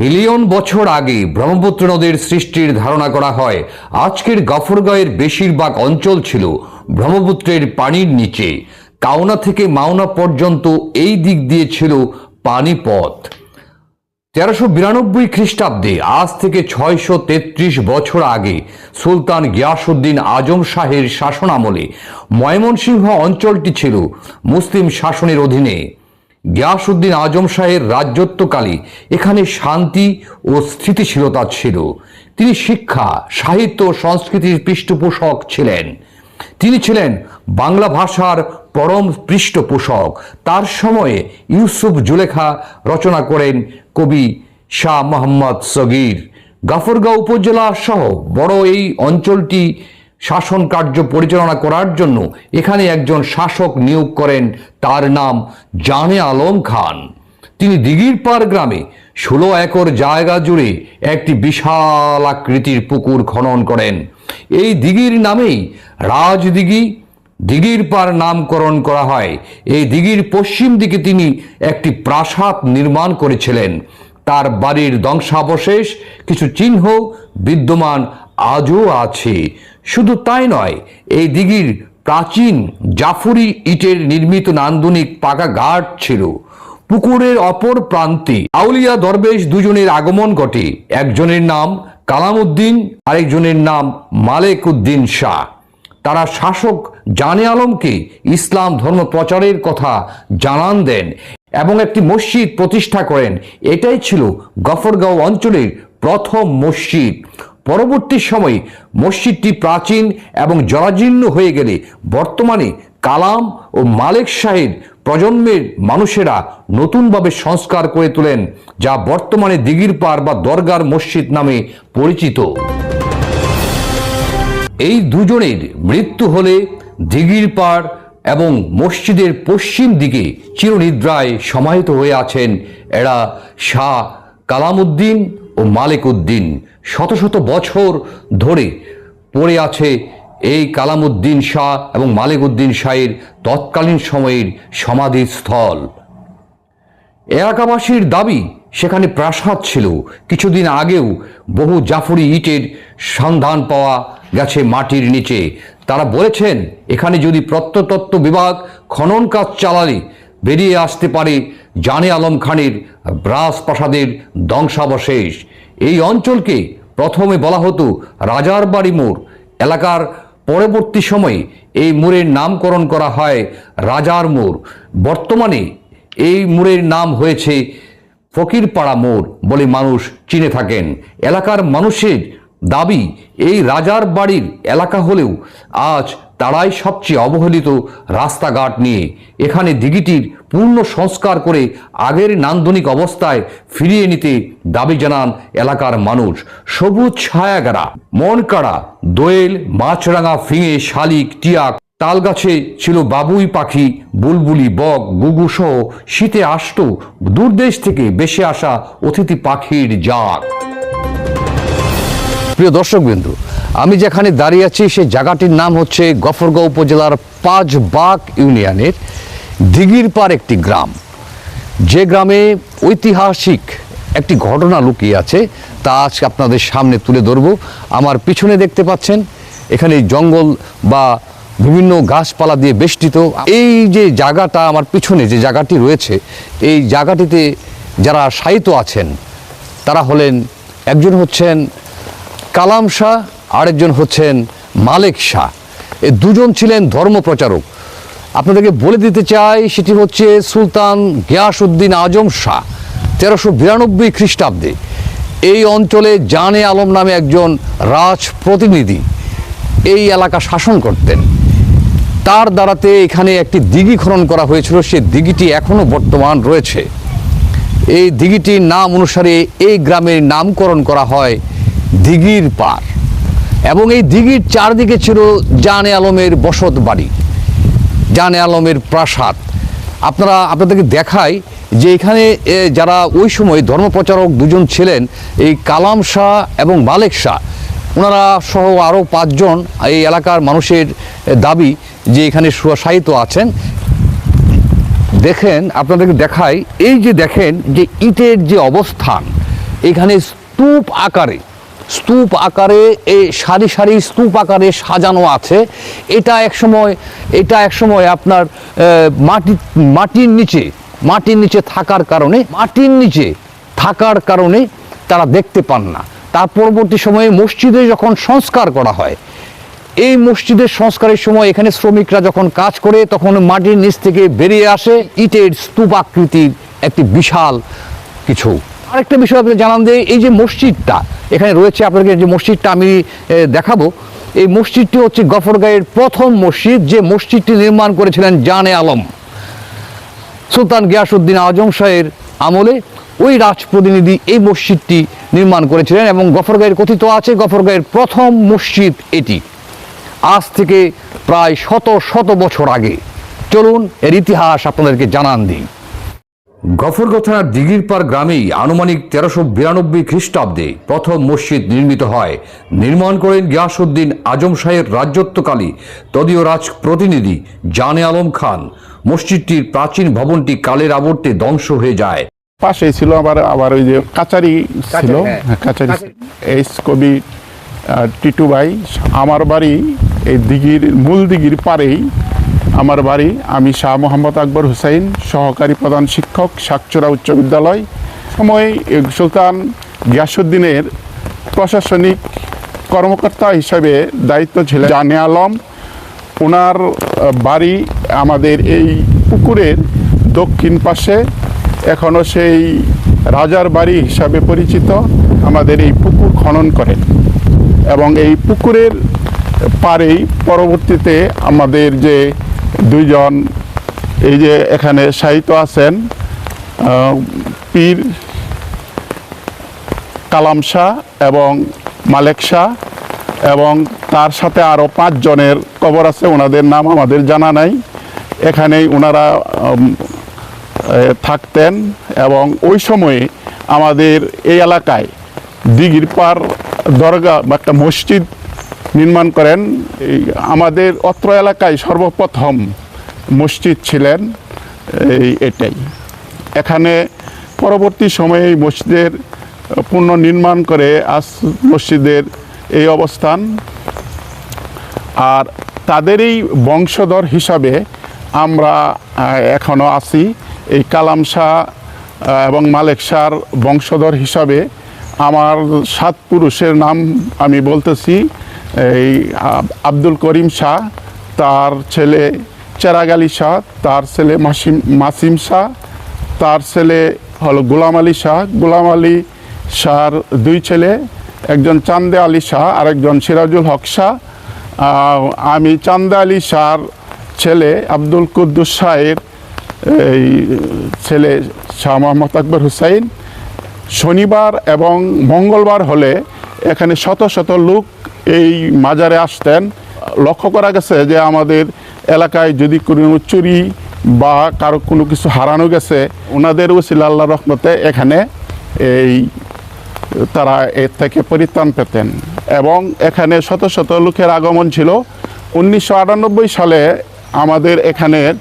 Million বছর আগে ব্রহ্মপুত্র নদীর সৃষ্টির ধারণা করা হয়, আজকের গফরগাঁয়ের বেশিরভাগ অঞ্চল ছিল ব্রহ্মপুত্রের পানির নিচে। কাউনা থেকে মাওনা পর্যন্ত এই দিক দিয়ে ছিল পানিপথ। তেরোশো বিরানব্বই খ্রিস্টাব্দে, আজ থেকে ছয়শো তেত্রিশ বছর আগে, সুলতান গিয়াসুদ্দিন আজম শাহের শাসনামলে ময়মনসিংহ অঞ্চলটি ছিল মুসলিম শাসনের অধীনে। গিয়াসুদ্দিন আজম শাহের রাজ্যত্বকালে এখানে শান্তি ও স্থিতিশীলতা ছিল। তিনি শিক্ষা, সাহিত্য সংস্কৃতির পৃষ্ঠপোষক ছিলেন। তিনি ছিলেন বাংলা ভাষার পরম পৃষ্ঠপোষক। তার সময়ে ইউসুফ জুলেখা রচনা করেন কবি শাহ মোহাম্মদ সগির। গাফরগাঁও উপজেলা সহ বড় এই অঞ্চলটি শাসন কার্য পরিচালনা করার জন্য এখানে একজন শাসক নিয়োগ করেন, তার নাম জানে আলম খান। তিনি দিঘিরপাড় গ্রামে ষোলো একর জায়গা জুড়ে একটি বিশাল আকৃতির পুকুর খনন করেন। এই দিঘির নামেই রাজদিঘি দিঘির পাড় নামকরণ করা হয়। এই দিঘির পশ্চিম দিকে তিনি একটি প্রাসাদ নির্মাণ করেছিলেন। তার বাড়ির ধ্বংসাবশেষ, কিছু চিহ্ন বিদ্যমান আজও আছে। শুধু তাই নয়, এই দিঘির প্রাচীন জাফরি ইটের নির্মিত নান্দনিক পাকা ঘাট ছিল। পুকুরের অপর প্রান্তে আউলিয়া দরবেশ দুজনের আগমন ঘটে। একজনের নাম কালামউদ্দিন, আরেকজনের নাম মালেক উদ্দিন শাহ। তারা শাসক জানে আলমকে ইসলাম ধর্ম প্রচারের কথা জানান দেন এবং একটি মসজিদ প্রতিষ্ঠা করেন। এটাই ছিল গফরগাঁও অঞ্চলের প্রথম মসজিদ। পরবর্তী সময়ে মসজিদটি প্রাচীন এবং জরাজীর্ণ হয়ে গেলে বর্তমানে কালাম ও মালেক শাহের প্রজন্মের মানুষেরা নতুনভাবে সংস্কার করে তোলেন, যা বর্তমানে দিঘির পাড় বা দরগার মসজিদ নামে পরিচিত। এই দুজনের মৃত্যু হলে দিঘির পাড় এবং মসজিদের পশ্চিম দিকে চিরনিদ্রায় সমাহিত হয়ে আছেন এরা শাহ কালামউদ্দিন ও মালিক উদ্দিন শত শত বছর ধরে পড়ে আছে এই কালামউদ্দিন শাহ এবং মালিক উদ্দিন শাহের তৎকালীন সময়ের সমাধিস্থল। এলাকাবাসীর দাবি, সেখানে প্রাসাদ ছিল। কিছুদিন আগেও বহু জাফরি ইটের সন্ধান পাওয়া গেছে মাটির নিচে। তারা বলেছেন, এখানে যদি প্রত্নতত্ত্ব বিভাগ খনন কাজ চালালে বেরিয়ে আসতে পারে জানে আলম খানের ব্রাস রাজপ্রাসাদের ধ্বংসাবশেষ। এই অঞ্চলকে প্রথমে বলা হতো রাজার বাড়ি মোড়। এলাকার পরবর্তী সময়ে এই মোড়ের নামকরণ করা হয় রাজার মোড়। বর্তমানে এই মোড়ের নাম হয়েছে ফকিরপাড়া মোড় বলে মানুষ চিনে থাকেন। এলাকার মানুষের দাবি, এই রাজার বাড়ির এলাকা হলেও আজ তারাই সবচেয়ে অবহেলিত রাস্তাঘাট নিয়ে। এখানে দিঘিটির পূর্ণ সংস্কার করে আগের নান্দনিক অবস্থায় ফিরিয়ে নিতে দাবি জানান এলাকার মানুষ। সবুজ ছায়াগাড়া, মনকাড়া, দোয়েল, মাছরাঙা, ফিঙে, শালিক, টিয়াক, তালগাছে ছিল বাবুই পাখি, বুলবুলি, বক, গুগু সহ শীতে আসত দূরদেশ থেকে বেশি আসা অতিথি পাখির জাক প্রিয় দর্শকবিন্দু আমি যেখানে দাঁড়িয়ে আছি, সেই জায়গাটির নাম হচ্ছে গফরগাঁও উপজেলার পাঁচবাগ ইউনিয়নের দিঘির পার একটি গ্রাম। যে গ্রামে ঐতিহাসিক একটি ঘটনা লুকিয়ে আছে, তা আজকে আপনাদের সামনে তুলে ধরব। আমার পিছনে দেখতে পাচ্ছেন, এখানে জঙ্গল বা বিভিন্ন গাছপালা দিয়ে বেষ্টিত। এই যে জায়গাটা আমার পিছনে যে জায়গাটি রয়েছে, এই জায়গাটিতে যারা সাহিত্য আছেন, তারা হলেন, একজন হচ্ছেন কালাম শাহ আরেকজন হচ্ছেন মালেক শাহ। এ দুজন ছিলেন ধর্মপ্রচারক আপনাদেরকে বলে দিতে চাই, সেটি হচ্ছে সুলতান গিয়াসউদ্দিন আজম শাহ, তেরোশো বিরানব্বই খ্রিস্টাব্দে। এই অঞ্চলে জানে আলম নামে একজন রাজ প্রতিনিধি এই এলাকা শাসন করতেন। তার দ্বারাতে এখানে একটি দিঘি খনন করা হয়েছিল। সে দিঘিটি এখনও বর্তমান রয়েছে। এই দিঘিটির নাম অনুসারে এই গ্রামের নামকরণ করা হয় দিঘির পার এবং এই দিঘির চারদিকে ছিল জানে আলমের বসত বাড়ি, জানে আলমের প্রাসাদ। আপনারা, আপনাদেরকে দেখাই যে এখানে যারা ওই সময় ধর্মপ্রচারক দুজন ছিলেন, এই কালাম শাহ এবং মালেক শাহ, ওনারা সহ আরও পাঁচজন এই এলাকার মানুষের দাবি যে এখানে সুশায়িত আছেন। দেখেন, আপনাদেরকে দেখাই, এই যে দেখেন যে ইটের যে অবস্থান, এখানে স্তূপ আকারে স্তূপ আকারে এই সারি সারি স্তূপ আকারে সাজানো আছে। এটা এক সময়, এটা এক সময় আপনার মাটি, মাটির নিচে মাটির নিচে থাকার কারণে, মাটির নিচে থাকার কারণে তারা দেখতে পান না। তার পরবর্তী সময়ে মসজিদে যখন সংস্কার করা হয়, এই মসজিদের সংস্কারের সময় এখানে শ্রমিকরা যখন কাজ করে, তখন মাটির নিচ থেকে বেরিয়ে আসে। ইটের স্তূপ আকৃতির একটি বিশাল কিছু। আরেকটা বিষয় আপনি জানান যে এই যে মসজিদটা, এখানে রয়েছে আপনাদেরকে যে মসজিদটা আমি দেখাবো। এই মসজিদটি হচ্ছে গফরগাঁয়ের প্রথম মসজিদ যে মসজিদটি নির্মাণ করেছিলেন জানে আলম। সুলতান গিয়াসুদ্দিন আজম শাহের আমলে ওই রাজপ্রতিনিধি এই মসজিদটি নির্মাণ করেছিলেন এবং গফরগাঁয়ের কথিত আছে গফরগাঁয়ের প্রথম মসজিদ এটি। আজ থেকে প্রায় শত শত বছর আগে। চলুন এর ইতিহাস আপনাদেরকে জানান দিই। গফরগাঁও থানার দিঘিরপাড় গ্রামেই আনুমানিক তেরোশো বিরানব্বই খ্রিস্টাব্দে প্রথম মসজিদ নির্মিত হয়। নির্মাণ করেন গিয়াসুদ্দিন আজম শাহের রাজ্যত্বকালী তদীয় রাজ প্রতিনিধি জানে আলম খান। মসজিদটির প্রাচীন ভবনটি কালের আবর্তে ধ্বংস হয়ে যায়। পাশে ছিল আবার আবার ওই যে কাচারি ছিল। হ্যাঁ। হ্যাঁ, কাচারি এইস কবি টিটু ভাই আমার বাড়ি এই দিঘির মূল দিঘির পারেই আমার বাড়ি, আমি শাহ মোহাম্মদ আকবর হুসাইন, সহকারী প্রধান শিক্ষক সাকচুরা উচ্চ বিদ্যালয়। সময় সুলতান গিয়াসুদ্দিনের প্রশাসনিক কর্মকর্তা হিসাবে দায়িত্ব ছিল জানে আলম। ওনার বাড়ি আমাদের এই পুকুরের দক্ষিণ পাশে। এখনও সেই রাজার বাড়ি হিসাবে পরিচিত। আমাদের এই পুকুর খনন করেন। এবং এই পুকুরের পারেই পরবর্তীতে আমাদের যে দুইজন, এই যে এখানে সাহিত্য আছেন পীর কালাম শাহ এবং মালেক শাহ এবং তার সাথে আরও পাঁচজনের কবর আছে, ওনাদের নাম আমাদের জানা নাই। এখানেই ওনারা থাকতেন এবং ওই সময়ে আমাদের এই এলাকায় দিঘির পার দরগা বা একটা মসজিদ নির্মাণ করেন। আমাদের অত্র এলাকায় সর্বপ্রথম মসজিদ ছিলেন, এই এটাই। এখানে পরবর্তী সময়ে এই মসজিদের পুনর্নির্মাণ করে আজ মসজিদের এই অবস্থান। আর তাদেরই বংশধর হিসাবে আমরা এখনও আছি। এই কালাম শাহ এবং মালেক শাহর বংশধর হিসাবে আমার সাত পুরুষের নাম আমি বলতেছি। এই আব্দুল করিম শাহ, তার ছেলে চেরাগ আলী শাহ, তার ছেলে মাসিম মাসিম শাহ, তার ছেলে হলো গোলাম আলী শাহ। গোলাম আলী শাহর দুই ছেলে, একজন চান্দে আলী শাহ, আরেকজন সিরাজুল হক শাহ। আমি চান্দে আলী শাহর ছেলে আব্দুল কুদ্দুস শাহের এই ছেলে শাহ মোহাম্মদ আকবর হুসাইন। শনিবার এবং মঙ্গলবার হলে এখানে শত শত লোক এই মাজারে আসতেন। লক্ষ্য করা গেছে যে আমাদের এলাকায় যদি কোনো চুরি বা কারও কোনো কিছু হারানো গেছে, ওনাদের উসিল আল্লাহ রহমতে এখানে এই তারা এর থেকে পরিত্রাণ পেতেন। এবং এখানে শত শত লোকের আগমন ছিল। উনিশশো আটানব্বই সালে আমাদের এখানের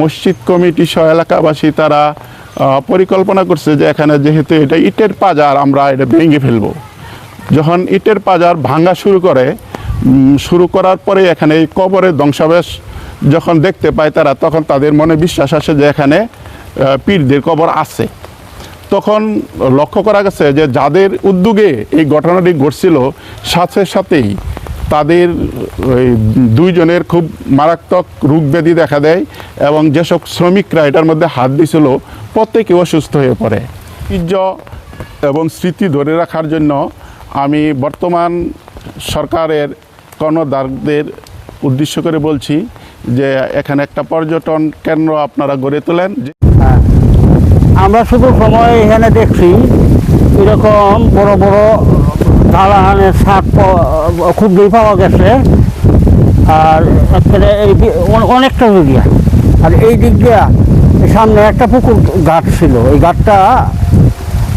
মসজিদ কমিটি সহ এলাকাবাসী তারা পরিকল্পনা করছে যে এখানে যেহেতু এটা ইটের পাজার, আমরা এটা ভেঙে ফেলব। যখন ইটের পাজার ভাঙা শুরু করে শুরু করার পরে এখানে এই কবরের ধ্বংসাবেশ যখন দেখতে পায় তারা, তখন তাদের মনে বিশ্বাস আসে যে এখানে পীরদের কবর আছে। তখন লক্ষ্য করা গেছে যে যাদের উদ্যোগে এই ঘটনাটি ঘটছিল, সাথে সাথেই তাদের ওই দুইজনের খুব মারাত্মক রোগ ব্যাধি দেখা দেয় এবং যেসব শ্রমিকরা এটার মধ্যে হাত দিছিল, প্রত্যেকে অসুস্থ হয়ে পড়ে। ঐতিহ্য এবং স্মৃতি ধরে রাখার জন্য আমি বর্তমান সরকারের কর্ণধারদের উদ্দেশ্য করে বলছি যে এখানে একটা পর্যটন কেন্দ্র আপনারা গড়ে তোলেন। যে- আমরা শুধু সময় এখানে দেখছি, এরকম বড় বড় দালানের শাক খুব দই পাওয়া গেছে। আর এই অনেকটা জুড়িয়া আর এই দিক দিয়া সামনে একটা পুকুর ঘাট ছিল। এই ঘাটটা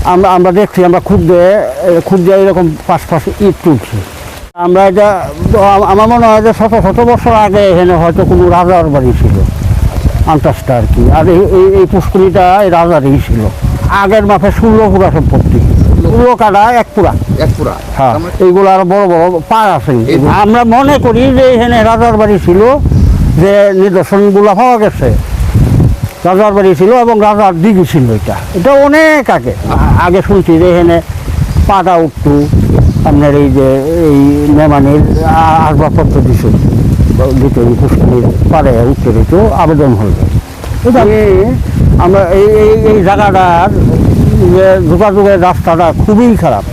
আমরা আমরা দেখছি আমরা খুব দিয়ে এরকম পাশ পাশ ইট তুলছি। আমরা এটা আমার মনে হয় যে শত শত বছর আগে এখানে হয়তো কোনো রাজার বাড়ি ছিল আন্তাসটা আর কি। আর এই এই- পুষ্করিটা এই রাজারই ছিল। আগের মাপে ষোলো পুরা সম্পত্তি এগুলো কাটা এক পুরা। এক পুরা। হ্যাঁ এইগুলো আরও বড় বড় পার আছে। আমরা মনে করি যে এখানে রাজার বাড়ি ছিল যে নিদর্শনগুলো পাওয়া গেছে। রাজার বাড়ি ছিল এবং রাজার দিঘি ছিল এটা। এটা অনেক আগে। আগে শুনছি যে এখানে পাটা উঠতো, আপনার এই যে, এই মেমানির আসবাবপত্র দিত এই পুষ্করির পারে উঠতে দিত আবেদন হয়ে এটা আমরা এই এই জায়গাটার যে যোগাযোগের রাস্তাটা খুবই খারাপ।